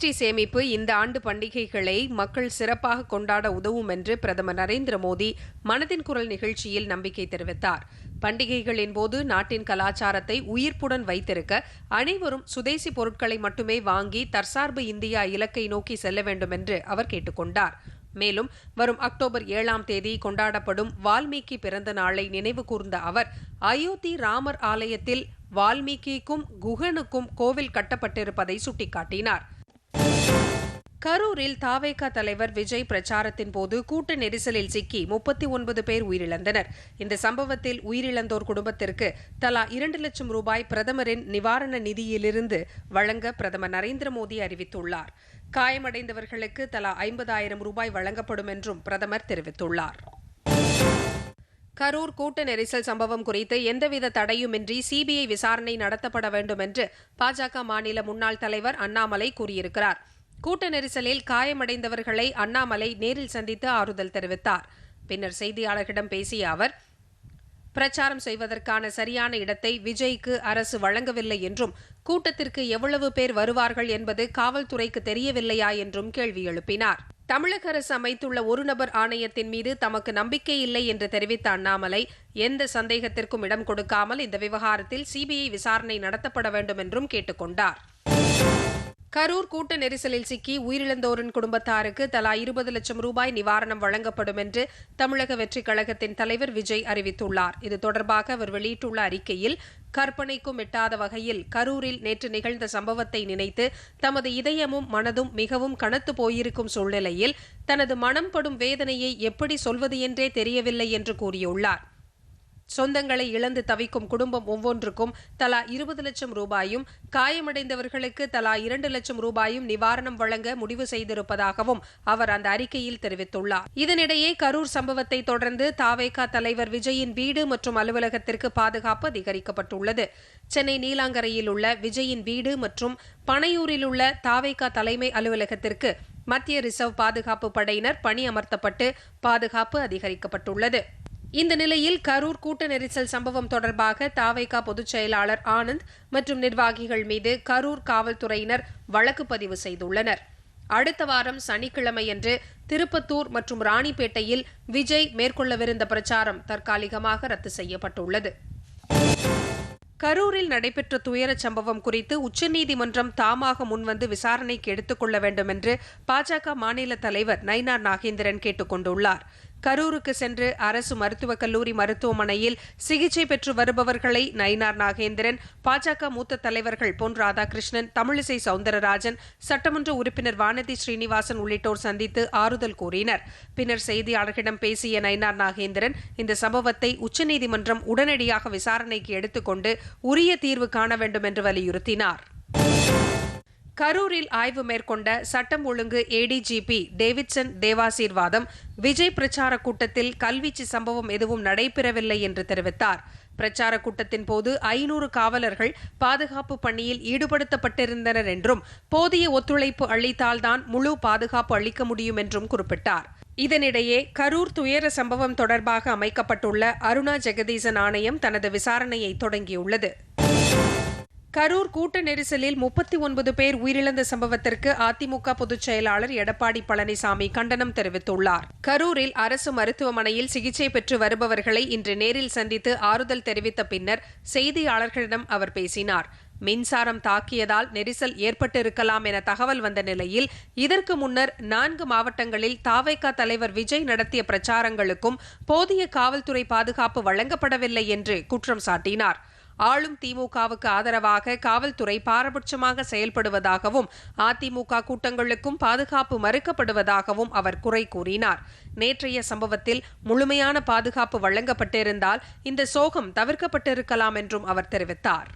GST சேமிப்பு இந்த ஆண்டு பண்டிகைகளை மக்கள் சிறப்பாக கொண்டாட உதவும் என்று பிரதமர் நரேந்திர மோடி மனதின் குரல் நிகழ்ச்சியில் நம்பிக்கை தெரிவித்தார். பண்டிகைகளின் போது நாட்டின் கலாச்சாரத்தை உயிர்ப்புடன் வைத்திருக்க அனைவரும் சுதேசி பொருட்களை மட்டுமே வாங்கி தற்சார்பு இந்தியா இலக்கை நோக்கி செல்ல வேண்டும் என்று அவர் கேட்டுக்கொண்டார். மேலும் வரும் அக்டோபர் ஏழாம் தேதி கொண்டாடப்படும் வால்மீகி பிறந்த நாளை நினைவு கூர்ந்த அவர் அயோத்தி ராமர் ஆலயத்தில் வால்மீகிக்கும் குகனுக்கும் கோவில் கட்டப்பட்டிருப்பதை சுட்டிக்காட்டினார். கரூரில் தாவேகா தலைவர் விஜய் பிரச்சாரத்தின் போது கூட்ட நெரிசலில் சிக்கி முப்பத்தி ஒன்பது பேர் உயிரிழந்தனர். இந்த சம்பவத்தில் உயிரிழந்தோர் குடும்பத்திற்கு தலா இரண்டு லட்சம் ரூபாய் பிரதமரின் நிவாரண நிதியிலிருந்து வழங்க பிரதமர் நரேந்திர மோடி அறிவித்துள்ளார். காயமடைந்தவர்களுக்கு தலா ஐம்பதாயிரம் ரூபாய் வழங்கப்படும் என்றும் பிரதமர் தெரிவித்துள்ளார். கரூர் கூட்ட நெரிசல் சம்பவம் குறித்து எந்தவித தடையுமின்றி சிபிஐ விசாரணை நடத்தப்பட வேண்டும் என்று பாஜக மாநில முன்னாள் தலைவர் அண்ணாமலை கூறியிருக்கிறார். கூட்ட நெரிசலில் காயமடைந்தவர்களை அண்ணாமலை நேரில் சந்தித்து ஆறுதல் தெரிவித்தார். பின்னர் செய்தியாளர்களிடம் பேசிய அவர் பிரச்சாரம் செய்வதற்கான சரியான இடத்தை விஜய்க்கு அரசு வழங்கவில்லை என்றும் கூட்டத்திற்கு எவ்வளவு பேர் வருவார்கள் என்பது காவல்துறைக்கு தெரியவில்லையா என்றும் கேள்வி எழுப்பினார். தமிழக அரசு அமைத்துள்ள ஒரு நபர் ஆணையத்தின் மீது தமக்கு நம்பிக்கை இல்லை என்று தெரிவித்த அண்ணாமலை எந்த சந்தேகத்திற்கும் இடம் கொடுக்காமல் இந்த விவகாரத்தில் சிபிஐ விசாரணை நடத்தப்பட வேண்டும் என்றும் கேட்டுக்கொண்டார். கரூர் கூட்ட நெரிசலில் சிக்கி உயிரிழந்தோரின் குடும்பத்தாருக்கு தலா இருபது லட்சம் ரூபாய் நிவாரணம் வழங்கப்படும் என்று தமிழக வெற்றிக் கழகத்தின் தலைவர் விஜய் அறிவித்துள்ளார். இது தொடர்பாக அவர் வெளியிட்டுள்ள அறிக்கையில் கற்பனைக்கும் எட்டாத வகையில் கரூரில் நேற்று நிகழ்ந்த சம்பவத்தை நினைத்து தமது இதயமும் மனதும் மிகவும் கனத்து போயிருக்கும் சூழ்நிலையில் தனது மனம் படும் வேதனையை எப்படி சொல்வது என்றே தெரியவில்லை என்று கூறியுள்ளார். சொந்தங்களை இழந்து தவிக்கும் குடும்பம் ஒவ்வொன்றுக்கும் தலா இருபது லட்சம் ரூபாயும் காயமடைந்தவர்களுக்கு தலா இரண்டு லட்சம் ரூபாயும் நிவாரணம் வழங்க முடிவு செய்திருப்பதாகவும் அவர் அந்த அறிக்கையில் தெரிவித்துள்ளார். இதனிடையே கரூர் சம்பவத்தை தொடர்ந்து தாவேகா தலைவர் விஜயின் வீடு மற்றும் அலுவலகத்திற்கு பாதுகாப்பு அதிகரிக்கப்பட்டுள்ளது. சென்னை நீலாங்கரையில் உள்ள விஜயின் வீடு மற்றும் பனையூரில் உள்ள தாவேகா தலைமை அலுவலகத்திற்கு மத்திய ரிசர்வ் பாதுகாப்பு படையினர் பணி அமர்த்தப்பட்டு பாதுகாப்பு அதிகரிக்கப்பட்டுள்ளது. இந்த நிலையில் கரூர் கூட்ட நெரிசல் சம்பவம் தொடர்பாக தாவைக்கா பொதுச் செயலாளர் ஆனந்த் மற்றும் நிர்வாகிகள் மீது கரூர் காவல்துறையினர் வழக்கு பதிவு செய்துள்ளனர். அடுத்த வாரம் சனிக்கிழமையன்று திருப்பத்தூர் மற்றும் ராணிப்பேட்டையில் விஜய் மேற்கொள்ளவிருந்த பிரச்சாரம் தற்காலிகமாக ரத்து செய்யப்பட்டுள்ளது. கரூரில் நடைபெற்ற துயரச் சம்பவம் குறித்து உச்சநீதிமன்றம் தாமாக முன்வந்து விசாரணைக்கு எடுத்துக் கொள்ள வேண்டும் என்று பாஜக மாநில தலைவர் நயினார் நாகேந்திரன் கேட்டுக் கொண்டுள்ளார். கரூருக்கு சென்று அரசு மருத்துவக் கல்லூரி மருத்துவமனையில் சிகிச்சை பெற்று வருபவர்களை நயினார் நாகேந்திரன் பாஜக மூத்த தலைவர்கள் பொன் ராதாகிருஷ்ணன் தமிழிசை சவுந்தரராஜன் சட்டமன்ற உறுப்பினர் வானதி ஸ்ரீனிவாசன் உள்ளிட்டோர் சந்தித்து ஆறுதல் கூறினர். பின்னர் செய்தியாளர்களிடம் பேசிய நயினார் நாகேந்திரன் இந்த சம்பவத்தை உச்சநீதிமன்றம் உடனடியாக விசாரணைக்கு எடுத்துக்கொண்டு உரிய தீர்வு காண வேண்டும் என்று வலியுறுத்தினார். கரூரில் ஆய்வு மேற்கொண்ட சட்டம் ஒழுங்கு ஏடிஜிபி டேவிட்சன் தேவாசீர்வாதம் விஜய் பிரச்சார கூட்டத்தில் கல்வீச்சு சம்பவம் எதுவும் நடைபெறவில்லை என்று தெரிவித்தார். பிரச்சார கூட்டத்தின் போது ஐநூறு காவலர்கள் பாதுகாப்பு பணியில் ஈடுபடுத்தப்பட்டிருந்தனர் என்றும் போதிய ஒத்துழைப்பு அளித்தால்தான் முழு பாதுகாப்பு அளிக்க முடியும் என்றும் குறிப்பிட்டார். இதனிடையே கரூர் துயர சம்பவம் தொடர்பாக அமைக்கப்பட்டுள்ள அருணா ஜெகதீசன் ஆணையம் தனது விசாரணையை தொடங்கியுள்ளது. கரூர் கூட்ட நெரிசலில் முப்பத்தி ஒன்பது பேர் உயிரிழந்த சம்பவத்திற்கு அதிமுக பொதுச் செயலாளர் எடப்பாடி பழனிசாமி கண்டனம் தெரிவித்துள்ளார். கரூரில் அரசு மருத்துவமனையில் சிகிச்சை பெற்று வருபவர்களை இன்று நேரில் சந்தித்து ஆறுதல் தெரிவித்த பின்னர் செய்தியாளர்களிடம் அவர் பேசினார். மின்சாரம் தாக்கியதால் நெரிசல் ஏற்பட்டிருக்கலாம் என தகவல் வந்த நிலையில் இதற்கு முன்னர் நான்கு மாவட்டங்களில் தாவைக்கா தலைவர் விஜய் நடத்திய பிரச்சாரங்களுக்கும் போதிய காவல்துறை பாதுகாப்பு வழங்கப்படவில்லை என்று குற்றம் சாட்டினார். ஆளும் திமுகவுக்கு ஆதரவாக காவல்துறை பாரபட்சமாக செயல்படுவதாகவும் அதிமுக கூட்டங்களுக்கும் பாதுகாப்பு மறுக்கப்படுவதாகவும் அவர் குறை கூறினார். நேற்றைய சம்பவத்தில் முழுமையான பாதுகாப்பு வழங்கப்பட்டிருந்தால் இந்த சோகம் தவிர்க்கப்பட்டிருக்கலாம் என்றும் அவர் தெரிவித்தார்.